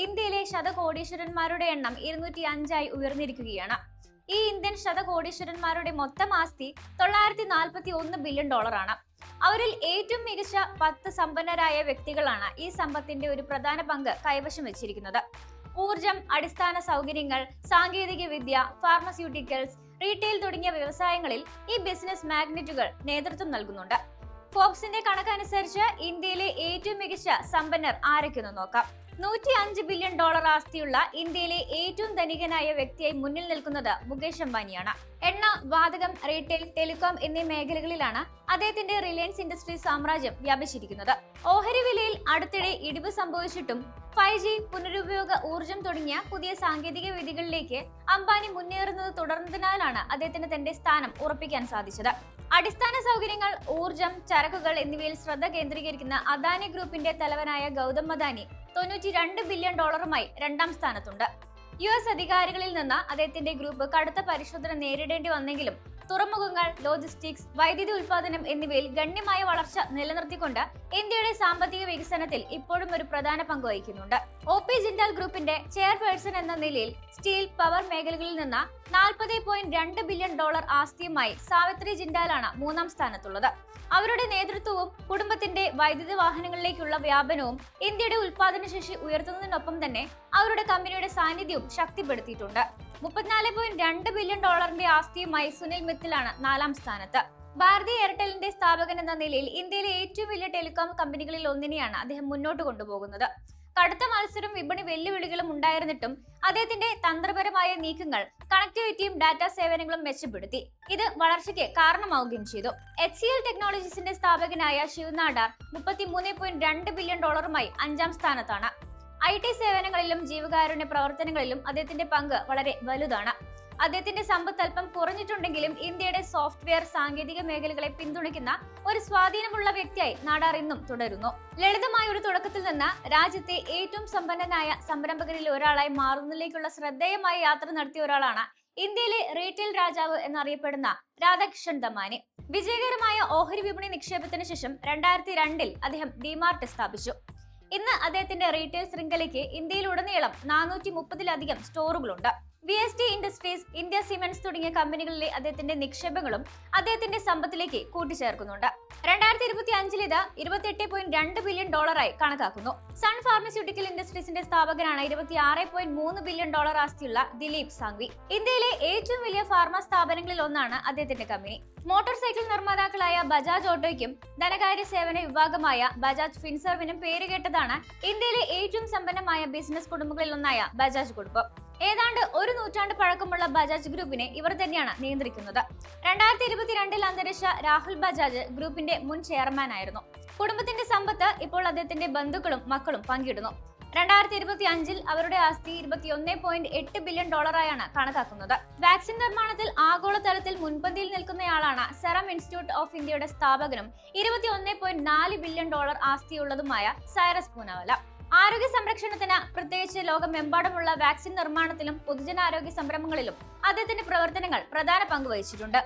ഇന്ത്യയിലെ ശതകോടീശ്വരന്മാരുടെ എണ്ണം ഇരുന്നൂറ്റി അഞ്ചായി ഉയർന്നിരിക്കുകയാണ്. ഈ ഇന്ത്യൻ ശതകോടീശ്വരന്മാരുടെ മൊത്തം ആസ്തി തൊള്ളായിരത്തി നാൽപ്പത്തി ഒന്ന് ബില്യൺ ഡോളറാണ്. അവരിൽ ഏറ്റവും മികച്ച പത്ത് സമ്പന്നരായ വ്യക്തികളാണ് ഈ സമ്പത്തിന്റെ ഒരു പ്രധാന പങ്ക് കൈവശം വെച്ചിരിക്കുന്നത്. ഊർജം അടിസ്ഥാന സൗകര്യങ്ങൾ സാങ്കേതിക വിദ്യ ഫാർമസ്യൂട്ടിക്കൽസ് റീറ്റെയിൽ തുടങ്ങിയ വ്യവസായങ്ങളിൽ ഈ ബിസിനസ് മാഗ്നറ്റുകൾ നേതൃത്വം നൽകുന്നുണ്ട്. ഫോക്സിന്റെ കണക്കനുസരിച്ച് ഇന്ത്യയിലെ ഏറ്റവും മികച്ച സമ്പന്നർ ആരൊക്കെയെന്ന് നോക്കാം. നൂറ്റി അഞ്ച് ബില്യൺ ഡോളർ ആസ്തിയുള്ള ഇന്ത്യയിലെ ഏറ്റവും ധനികനായ വ്യക്തിയായി മുന്നിൽ നിൽക്കുന്നത് മുകേഷ് അംബാനിയാണ്. എണ്ണ വാതകം റീറ്റെയിൽ ടെലികോം എന്നീ മേഖലകളിലാണ് അദ്ദേഹത്തിന്റെ റിലയൻസ് ഇൻഡസ്ട്രി സാമ്രാജ്യം വ്യാപിച്ചിരിക്കുന്നത്. ഓഹരി വിലയിൽ അടുത്തിടെ ഇടിവ് സംഭവിച്ചിട്ടും ഫൈവ് ജി പുനരുപയോഗ ഊർജം തുടങ്ങിയ പുതിയ സാങ്കേതിക വിദ്യകളിലേക്ക് അംബാനി മുന്നേറുന്നത് തുടർന്നതിനാലാണ് അദ്ദേഹത്തിന് തന്റെ സ്ഥാനം ഉറപ്പിക്കാൻ സാധിച്ചത്. അടിസ്ഥാന സൗകര്യങ്ങൾ ഊർജം ചരക്കുകൾ എന്നിവയിൽ ശ്രദ്ധ കേന്ദ്രീകരിക്കുന്ന അദാനി ഗ്രൂപ്പിന്റെ തലവനായ ഗൗതം അദാനി തൊണ്ണൂറ്റി രണ്ട് ബില്യൺ ഡോളറുമായി രണ്ടാം സ്ഥാനത്തുണ്ട്. യു എസ് അധികാരികളിൽ നിന്ന് അദ്ദേഹത്തിന്റെ ഗ്രൂപ്പ് കടുത്ത പരിശോധന നേരിടേണ്ടി വന്നെങ്കിലും തുറമുഖങ്ങൾ ലോജിസ്റ്റിക്സ് വൈദ്യുതി ഉൽപാദനം എന്നിവയിൽ ഗണ്യമായ വളർച്ച നിലനിർത്തിക്കൊണ്ട് ഇന്ത്യയുടെ സാമ്പത്തിക വികസനത്തിൽ ഇപ്പോഴും ഒരു പ്രധാന പങ്ക് വഹിക്കുന്നുണ്ട്. ഒ പി ജിൻഡാൽ ഗ്രൂപ്പിന്റെ ചെയർപേഴ്സൺ എന്ന നിലയിൽ സ്റ്റീൽ പവർ മേഖലകളിൽ നിന്ന് നാൽപ്പത് പോയിന്റ് രണ്ട് ബില്യൺ ഡോളർ ആസ്തിയുമായി സാവിത്രി ജിൻഡാലാണ് മൂന്നാം സ്ഥാനത്തുള്ളത്. അവരുടെ നേതൃത്വവും കുടുംബത്തിന്റെ വൈദ്യുത വാഹനങ്ങളിലേക്കുള്ള വ്യാപനവും ഇന്ത്യയുടെ ഉൽപാദനശേഷി ഉയർത്തുന്നതിനൊപ്പം തന്നെ അവരുടെ കമ്പനിയുടെ സാന്നിധ്യവും ശക്തിപ്പെടുത്തിയിട്ടുണ്ട്. മുപ്പത്തിനാല് പോയിന്റ് രണ്ട് ബില്യൺ ഡോളറിന്റെ ആസ്തിയുമായി സുനിൽ മിത്തിലാണ് നാലാം സ്ഥാനത്ത്. ഭാരതി എയർടെലിന്റെ സ്ഥാപകൻ എന്ന നിലയിൽ ഇന്ത്യയിലെ ഏറ്റവും വലിയ ടെലികോം കമ്പനികളിൽ ഒന്നിനെയാണ് അദ്ദേഹം മുന്നോട്ട് കൊണ്ടുപോകുന്നത്. കടുത്ത മത്സരം വിപണി വെല്ലുവിളികളും ഉണ്ടായിരുന്നിട്ടും അദ്ദേഹത്തിന്റെ തന്ത്രപരമായ നീക്കങ്ങൾ കണക്ടിവിറ്റിയും ഡാറ്റ സേവനങ്ങളും മെച്ചപ്പെടുത്തി. ഇത് വളർച്ചയ്ക്ക് കാരണമാവുകയും ചെയ്തു. എച്ച് സി എൽ ടെക്നോളജീസിന്റെ സ്ഥാപകനായ ശിവനാഡാർ മുപ്പത്തി മൂന്ന് പോയിന്റ് രണ്ട് ബില്യൺ ഡോളറുമായി അഞ്ചാം സ്ഥാനത്താണ്. ഐ ടി സേവനങ്ങളിലും ജീവകാരുണ്യ പ്രവർത്തനങ്ങളിലും അദ്ദേഹത്തിന്റെ പങ്ക് വളരെ വലുതാണ്. അദ്ദേഹത്തിന്റെ സമ്പത്ത് അല്പം കുറഞ്ഞിട്ടുണ്ടെങ്കിലും ഇന്ത്യയുടെ സോഫ്റ്റ്വെയർ സാങ്കേതിക മേഖലകളെ പിന്തുണയ്ക്കുന്ന ഒരു സ്വാധീനമുള്ള വ്യക്തിയായി നാടാർ ഇന്നും തുടരുന്നു. ലളിതമായ ഒരു തുടക്കത്തിൽ നിന്ന് രാജ്യത്തെ ഏറ്റവും സമ്പന്നനായ സംരംഭകരിൽ ഒരാളായി മാറുന്നതിലേക്കുള്ള ശ്രദ്ധേയമായ യാത്ര നടത്തിയ ഒരാളാണ് ഇന്ത്യയിലെ റീറ്റെയിൽ രാജാവ് എന്നറിയപ്പെടുന്ന രാധാകൃഷ്ണൻ ദമാനി വിജയകരമായ ഓഹരി വിപണി നിക്ഷേപത്തിന് ശേഷം രണ്ടായിരത്തി രണ്ടിൽ അദ്ദേഹം ഡിമാർട്ട് സ്ഥാപിച്ചു. ഇന്ന് അദ്ദേഹത്തിന്റെ റീറ്റെയിൽ ശൃംഖലയ്ക്ക് ഇന്ത്യയിലുടനീളം നാനൂറ്റി മുപ്പതിലധികം സ്റ്റോറുകളുണ്ട്. V S T industries India cements തുടങ്ങിയ കമ്പനികളിലെ അദ്ദേഹത്തിന്റെ നിക്ഷേപങ്ങളും അദ്ദേഹത്തിന്റെ സമ്പത്തിലേക്ക് കൂട്ടിച്ചേർക്കുന്നുണ്ട്. രണ്ടായിരത്തി ഇരുപത്തി അഞ്ചിൽ ഇത് ഇരുപത്തിയെട്ട് പോയിന്റ് രണ്ട് ബില്യൺ ഡോളറായി കണക്കാക്കുന്നു. സൺ ഫാർമസ്യൂട്ടിക്കൽ ഇൻഡസ്ട്രീസിന്റെ സ്ഥാപകനാണ് ഇരുപത്തി ആറ് പോയിന്റ് മൂന്ന് ബില്യൺ ഡോളർ ആസ്തിയുള്ള ദിലീപ് സാങ്വി ഇന്ത്യയിലെ ഏറ്റവും വലിയ ഫാർമ സ്ഥാപനങ്ങളിൽ ഒന്നാണ് അദ്ദേഹത്തിന്റെ കമ്പനി. മോട്ടോർ സൈക്കിൾ നിർമ്മാതാക്കളായ ബജാജ് ഓട്ടോയ്ക്കും ധനകാര്യ സേവന വിഭാഗമായ ബജാജ് ഫിൻസർവിനും പേരുകേട്ടതാണ് ഇന്ത്യയിലെ ഏറ്റവും സമ്പന്നമായ ബിസിനസ് കുടുംബങ്ങളിൽ ഒന്നായ ബജാജ് കുടുംബം. ഏതാണ്ട് ഒരു നൂറ്റാണ്ട് പഴക്കമുള്ള ബജാജ് ഗ്രൂപ്പിനെ ഇവർ തന്നെയാണ് നിയന്ത്രിക്കുന്നത്. രണ്ടായിരത്തി ഇരുപത്തിരണ്ടിൽ അന്തരിച്ച രാഹുൽ ബജാജ് ഗ്രൂപ്പിന്റെ മുൻ ചെയർമാൻ ആയിരുന്നു. കുടുംബത്തിന്റെ സമ്പത്ത് ഇപ്പോൾ അദ്ദേഹത്തിന്റെ ബന്ധുക്കളും മക്കളും പങ്കിടുന്നു. രണ്ടായിരത്തി ഇരുപത്തി അഞ്ചിൽ അവരുടെ ആസ്തി ഇരുപത്തിയൊന്ന് പോയിന്റ് എട്ട് ബില്യൺ ഡോളറായാണ് കണക്കാക്കുന്നത്. വാക്സിൻ നിർമ്മാണത്തിൽ ആഗോളതലത്തിൽ മുൻപന്തിയിൽ നിൽക്കുന്നയാളാണ് സെറം ഇൻസ്റ്റിറ്റ്യൂട്ട് ഓഫ് ഇന്ത്യയുടെ സ്ഥാപകനും ഇരുപത്തിയൊന്ന് പോയിന്റ് നാല് ബില്യൺ ഡോളർ ആസ്തിയുള്ളതുമായ സൈറസ് പൂനവല. ആരോഗ്യ സംരക്ഷണത്തിന് പ്രത്യേകിച്ച് ലോകമെമ്പാടുമുള്ള വാക്സിൻ നിർമ്മാണത്തിലും പൊതുജനാരോഗ്യ സംരംഭങ്ങളിലും അദ്ദേഹത്തിന്റെ പ്രവർത്തനങ്ങൾ പ്രധാന പങ്ക് വഹിച്ചിട്ടുണ്ട്.